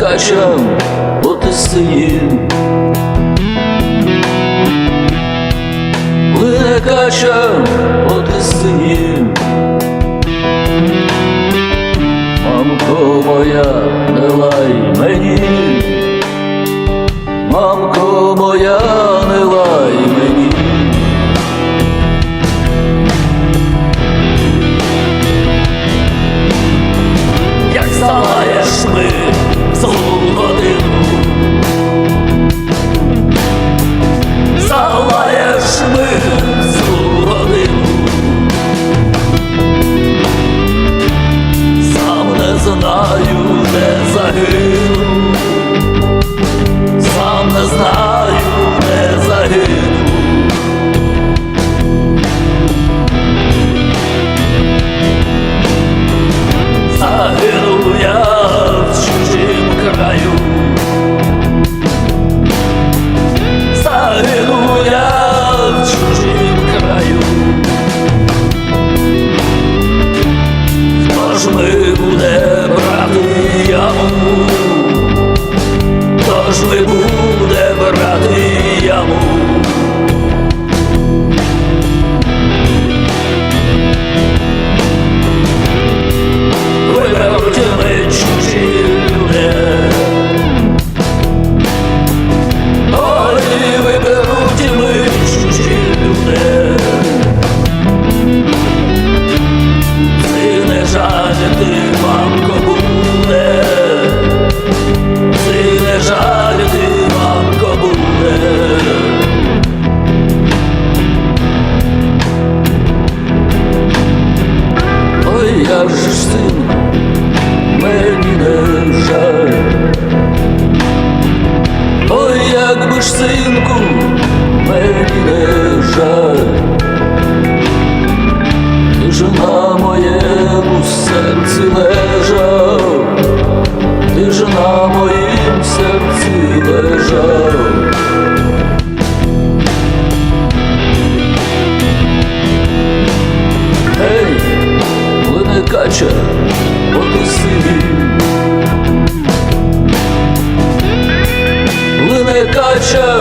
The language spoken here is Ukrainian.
ткачам Одесиїв. Плине кача Одесиїв. Мамко моя, не лай мені, мамко моя. hill. Sun is now. скажеш син, мені не жаль. Ой, як би ж синку, мені не жаль, ти жена моєму серці не. parça O da senin. Lüme kaçar